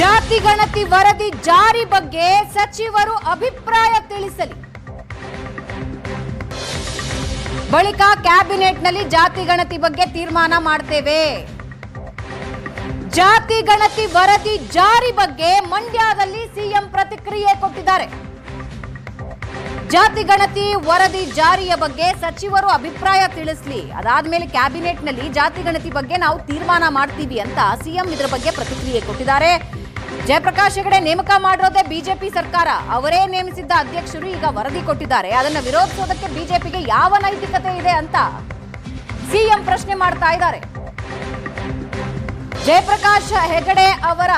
ಜಾತಿ ಗಣತಿ ವರದಿ ಜಾರಿ ಬಗ್ಗೆ ಸಚಿವರು ಅಭಿಪ್ರಾಯ ತಿಳಿಸಲಿ. ಬಳಿಕ ಕ್ಯಾಬಿನೆಟ್ನಲ್ಲಿ ಜಾತಿ ಗಣತಿ ಬಗ್ಗೆ ತೀರ್ಮಾನ ಮಾಡ್ತೇವೆ. ಜಾತಿ ಗಣತಿ ವರದಿ ಜಾರಿ ಬಗ್ಗೆ ಮಂಡ್ಯದಲ್ಲಿ ಸಿಎಂ ಪ್ರತಿಕ್ರಿಯೆ ಕೊಟ್ಟಿದ್ದಾರೆ. ಜಾತಿ ಗಣತಿ ವರದಿ ಜಾರಿಯ ಬಗ್ಗೆ ಸಚಿವರು ಅಭಿಪ್ರಾಯ ತಿಳಿಸಲಿ. ಅದಾದ್ಮೇಲೆ ಕ್ಯಾಬಿನೆಟ್ನಲ್ಲಿ ಜಾತಿ ಗಣತಿ ಬಗ್ಗೆ ನಾವು ತೀರ್ಮಾನ ಮಾಡ್ತೀವಿ ಅಂತ ಸಿಎಂ ಇದರ ಬಗ್ಗೆ ಪ್ರತಿಕ್ರಿಯೆ ಕೊಟ್ಟಿದ್ದಾರೆ. ಜಯಪ್ರಕಾಶ್ ಹೆಗಡೆ ನೇಮಕ ಮಾಡಿರೋದೇ ಬಿಜೆಪಿ ಸರ್ಕಾರ. ಅವರೇ ನೇಮಿಸಿದ್ದ ಅಧ್ಯಕ್ಷರು ಈಗ ವರದಿ ಕೊಟ್ಟಿದ್ದಾರೆ. ಅದನ್ನ ವಿರೋಧಿಸೋದಕ್ಕೆ ಬಿಜೆಪಿಗೆ ಯಾವ ನೈತಿಕತೆ ಇದೆ ಅಂತ ಸಿಎಂ ಪ್ರಶ್ನೆ ಮಾಡ್ತಾ ಇದ್ದಾರೆ. ಜಯಪ್ರಕಾಶ್ ಹೆಗಡೆ ಅವರ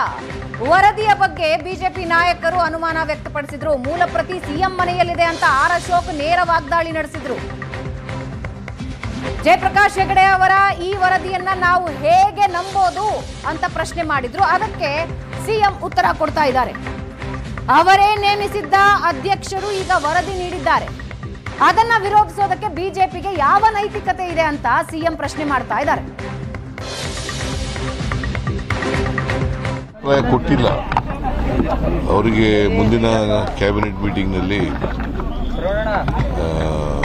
ವರದಿಯ ಬಗ್ಗೆ ಬಿಜೆಪಿ ನಾಯಕರು ಅನುಮಾನ ವ್ಯಕ್ತಪಡಿಸಿದ್ರು. ಮೂಲ ಪ್ರತಿ ಸಿಎಂ ಮನೆಯಲ್ಲಿದೆ ಅಂತ ಆರ್ ಅಶೋಕ್ ನೇರ ವಾಗ್ದಾಳಿ ನಡೆಸಿದ್ರು. ಜಯಪ್ರಕಾಶ್ ಹೆಗಡೆ ಅವರ ಈ ವರದಿಯನ್ನ ನಾವು ಹೇಗೆ ನಂಬೋದು ಅಂತ ಪ್ರಶ್ನೆ ಮಾಡಿದ್ರು. ಅದಕ್ಕೆ ಸಿಎಂ ಉತ್ತರ ಕೊಡ್ತಾ ಇದ್ದಾರೆ. ಅವರೇ ನೇಮಿಸಿದ್ದ ಅಧ್ಯಕ್ಷರು ಈಗ ವರದಿ ನೀಡಿದ್ದಾರೆ. ಅದನ್ನ ವಿರೋಧಿಸೋದಕ್ಕೆ ಬಿಜೆಪಿಗೆ ಯಾವ ನೈತಿಕತೆ ಇದೆ ಅಂತ ಸಿಎಂ ಪ್ರಶ್ನೆ ಮಾಡ್ತಾ ಇದ್ದಾರೆ. ಕೊಟ್ಟಿಲ್ಲ. ಅವರಿಗೆ ಮುಂದಿನ ಕ್ಯಾಬಿನೆಟ್ ಮೀಟಿಂಗ್ನಲ್ಲಿ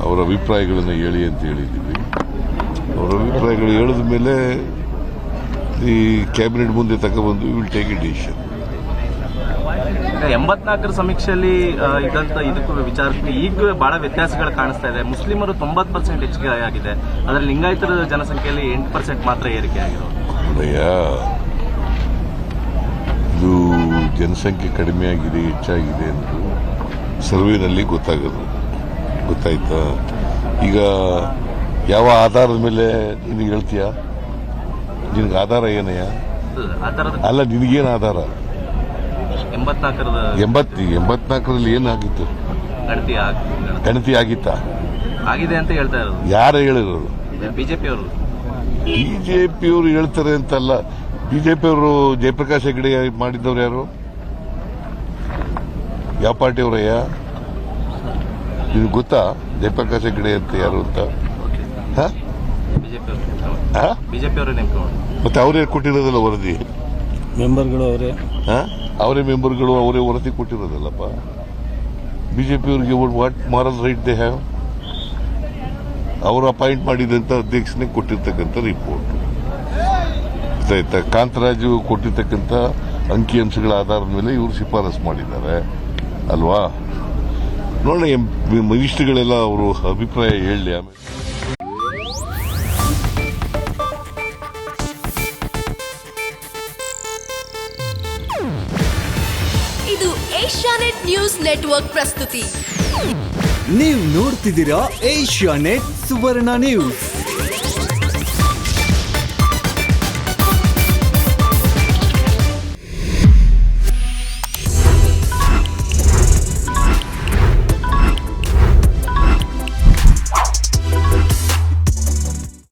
ಅವರ ಅಭಿಪ್ರಾಯಗಳನ್ನು ಹೇಳಿ ಅಂತ ಹೇಳಿದ್ದೀವಿ. ಅವರ ಅಭಿಪ್ರಾಯಗಳು ಹೇಳಿದ ಮೇಲೆ ಈ ಕ್ಯಾಬಿನೆಟ್ ಮುಂದೆ ತಗೊಬಂದು ವಿಲ್ ಟೇಕ್ ಎ ಡಿಸಿಷನ್ ಎಂಬತ್ನಾಲ್ಕರ ಸಮೀಕ್ಷೆಯಲ್ಲಿ ಇದಂಥ ಇದ್ದಂತ ಇದಕ್ಕೂ ವಿಚಾರಕ್ಕೆ ಈಗ ಬಹಳ ವ್ಯತ್ಯಾಸಗಳು ಕಾಣಿಸ್ತಾ ಇದೆ. ಮುಸ್ಲಿಮರು ತೊಂಬತ್ತು ಪರ್ಸೆಂಟ್ ಹೆಚ್ಚಿಗೆ ಆಗಿದೆ. ಅದರಲ್ಲಿ ಲಿಂಗಾಯತರ ಜನಸಂಖ್ಯೆಯಲ್ಲಿ ಎಂಟು ಪರ್ಸೆಂಟ್ ಮಾತ್ರ ಏರಿಕೆ ಆಗಿರೋದು. ಜನಸಂಖ್ಯೆ ಕಡಿಮೆ ಆಗಿದೆ ಹೆಚ್ಚಾಗಿದೆ ಅಂತ ಸರ್ವೇನಲ್ಲಿ ಗೊತ್ತಾಗೋದು. ಗೊತ್ತಾಯ್ತಾ? ಈಗ ಯಾವ ಆಧಾರದ ಮೇಲೆ ನಿನಗೆ ಹೇಳ್ತೀಯ? ನಿನಗೆ ಆಧಾರ ಏನಯ್ಯ? ಅಲ್ಲ ನಿನಗೇನು ಆಧಾರ? ಎಂಬತ್ತು ಎಂಬತ್ ಎಂಬತ್ನಾಲ್ಕರಲ್ಲಿ ಏನಾಗಿತ್ತು? ಗಣತಿ ಆಗ್- ಗಣತಿ. ಆಗಿತ್ತಾ? ಆಗಿದೆ ಅಂತ ಹೇಳ್ತಾ ಇರೋದು. ಯಾರು ಹೇಳಿರೋರು? ಬಿಜೆಪಿ ಅವರು ಬಿಜೆಪಿಯವರು ಹೇಳ್ತಾರೆ ಅಂತಲ್ಲ. ಬಿಜೆಪಿಯವರು ಜಯಪ್ರಕಾಶ್ ಹೆಗಡೆ ಮಾಡಿದ್ದವ್ರು ಯಾರು? ಯಾವ ಪಾರ್ಟಿಯವರಯ್ಯ ನಿಮ್ಗೆ ಗೊತ್ತಾ? ಜಯಪ್ರಕಾಶ್ ಹೆಗ್ಡೆ ಅಂತ ಯಾರು ಅಂತ? ಹ? ಬಿಜೆಪಿ ಅವರು ಹ? ಬಿಜೆಪಿ ಅವರು ನೇಮಕ ಮಾಡಿ ಮತ್ತೆ ಅವರೇ ಕೊಟ್ಟಿರೋದಲ್ಲ ವರದಿ? ಮೆಂಬರ್ಗಳು ಅವರೇ. ಹ? ಅವರೇ ಮೆಂಬರ್ಗಳು ಅವರೇ ವರದಿ ಕೊಟ್ಟಿರೋದಲ್ಲಪ್ಪ? ಬಿಜೆಪಿಯವರಿಗೆ what moral right they have ಅವರು ಅಪಾಯಿಂಟ್ ಮಾಡಿದಂತ ಅಧ್ಯಕ್ಷನೇ ಕೊಟ್ಟಿರ್ತಕ್ಕಂಥ ರಿಪೋರ್ಟ್ ಆಯ್ತಾ? ಕಾಂತರಾಜು ಕೊಟ್ಟಿರ್ತಕ್ಕಂಥ ಅಂಕಿಅಂಶಗಳ ಆಧಾರದ ಮೇಲೆ ಇವರು ಶಿಫಾರಸು ಮಾಡಿದ್ದಾರೆ. ಅಲ್ವಾ? ನೋಡಿ ಮಿನಿಸ್ಟ್ರಿಗಳೆಲ್ಲ ಅವರು ಅಭಿಪ್ರಾಯ ಹೇಳಿ ಆಮೇಲೆ. ಇದು ಏಷ್ಯಾನೆಟ್ ನ್ಯೂಸ್ ನೆಟ್ವರ್ಕ್ ಪ್ರಸ್ತುತಿ. ನೀವು ನೋಡ್ತಿದ್ದೀರಾ ಏಷ್ಯಾ ನೆಟ್ ಸುವರ್ಣ ನ್ಯೂಸ್.